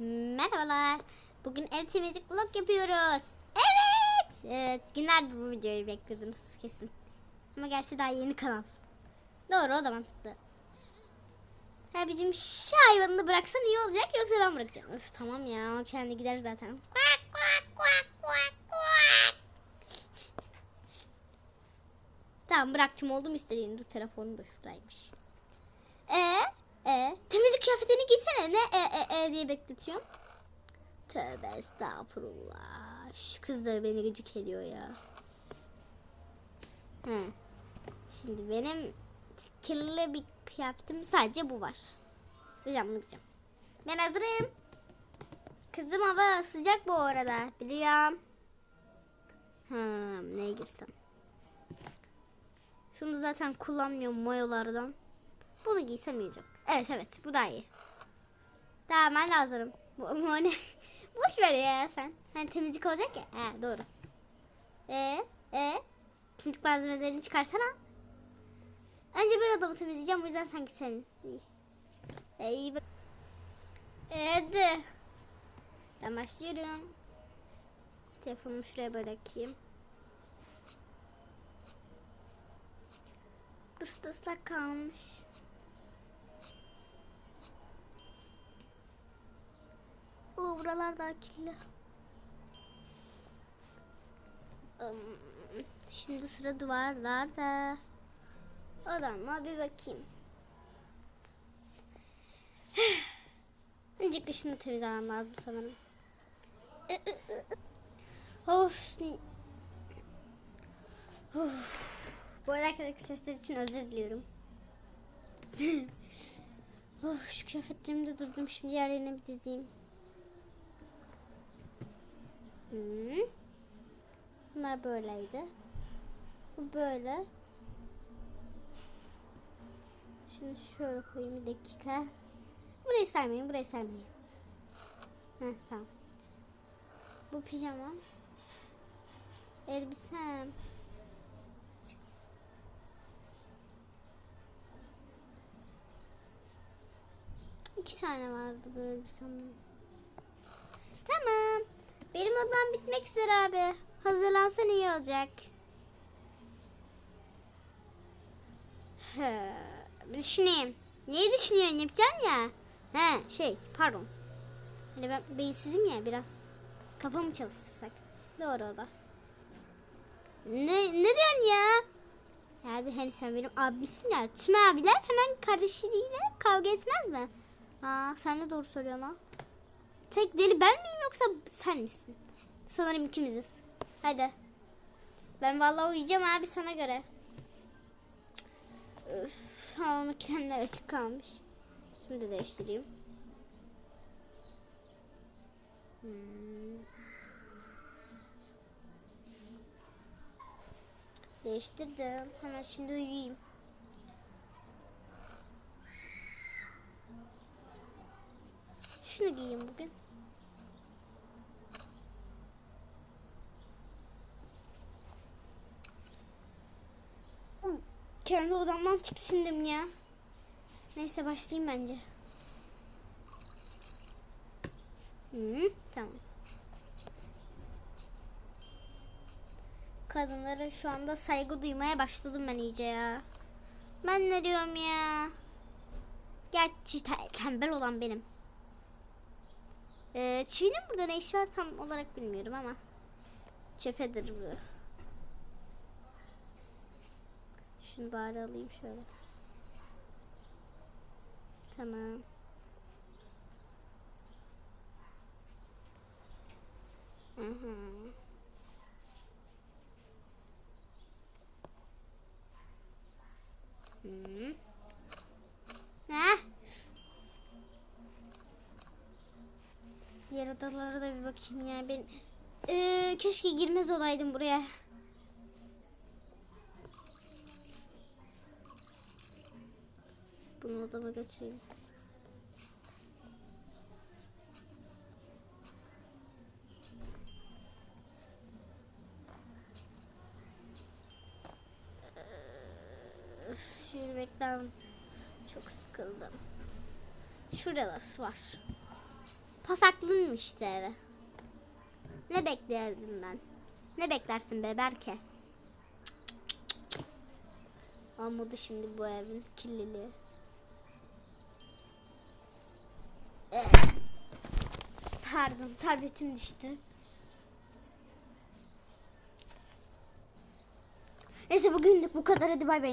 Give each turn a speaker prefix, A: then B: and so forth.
A: Merhabalar. Bugün ev temizlik vlog yapıyoruz. Evet. Evet. Günlerdir bu videoyu beklediniz kesin. Ama gerçi daha yeni kanal. Doğru o da mantıklı. Ha bizim şu hayvanını bıraksan iyi olacak yoksa ben bırakacağım. Öf tamam ya o kendi gider zaten. Kuak, kuak, kuak, kuak, kuak. Tamam bıraktım oldum istediğin dur telefonu da şuradaymış. E e temizlik kıyafetini giysene ne e e e diye bekletiyorum. Tövbe estağfurullah. Şu kız da beni gıcık ediyor ya. He. Şimdi benim kirli bir kıyafetim sadece bu var. Güzel gideceğim. Ben hazırım. Kızım hava sıcak bu arada. Biliyorum. Hmm, neye girsem? Şunu zaten kullanmıyorum mayolardan. Bunu giysem yiyecek. Evet evet bu daha iyi. Tamam ben hazırım. Bu, bu ne? Boş ver ya sen. Hani temizlik olacak ya. He doğru. E e temizlik malzemelerini çıkarsana. Önce bir odamı temizleyeceğim o yüzden sanki senin. İyi. E, iyi bak. E, hadi. Ben başlıyorum. Telefonumu şuraya bırakayım. Da ıslak kalmış. Buralar daha kirli. Im, Şimdi sıra duvarlarda. Odama bir bakayım. Öncelikle şunu temizlemem lazım sanırım. Of. Of. Bu arada arkadaki sesler için özür diliyorum. oh, şu kıyafetlerimi de durdum. Şimdi yerlerine bir dizeyim. Hmm. Bunlar böyleydi. Bu böyle. Şunu şöyle koyayım bir dakika. Burayı saymayın, burayı saymayın. Heh, tamam. Bu pijama. Elbisem. İki tane vardı böyle elbisemde. Odam bitmek üzere abi. Hazırlansan iyi olacak. He, bir düşüneyim. Neyi düşünüyorsun yapacaksın ya? He şey pardon. Hani ben beyinsizim ya biraz kafamı çalıştırsak. Doğru o da. Ne, ne diyorsun ya? Ya abi hani sen benim abimsin ya. Tüm abiler hemen kardeşiyle kavga etmez mi? Aa sen de doğru söylüyorsun ha. Tek deli ben miyim yoksa sen misin? Sanırım ikimiziz. Hadi. Ben vallahi uyuyacağım abi sana göre. Öf, hava makineler açık kalmış. Üstümü de değiştireyim. Hmm. Değiştirdim. Hemen şimdi uyuyayım. Şunu giyeyim bugün. Kendi odamdan tiksindim ya. Neyse başlayayım bence. Hı, tamam. Kadınlara şu anda saygı duymaya başladım ben iyice ya. Ben ne diyorum ya? Gerçi te- tembel olan benim. Ee, çivinin burada ne işi var tam olarak bilmiyorum ama. Çöpedir bu. Şunu bari alayım şöyle. Tamam. Hı. Hı. Heh. Diğer odalara da bir bakayım ya. Ben Ee, keşke girmez olaydım buraya. Bunu odama götüreyim. Şu yürümekten çok sıkıldım. Şurada da su var. Pasaklının işte evi. Ne beklerdim ben? Ne beklersin be Berke? Olmadı şimdi bu evin kirliliği. Pardon tabletim düştü. Neyse bugünlük bu kadar hadi bay bay.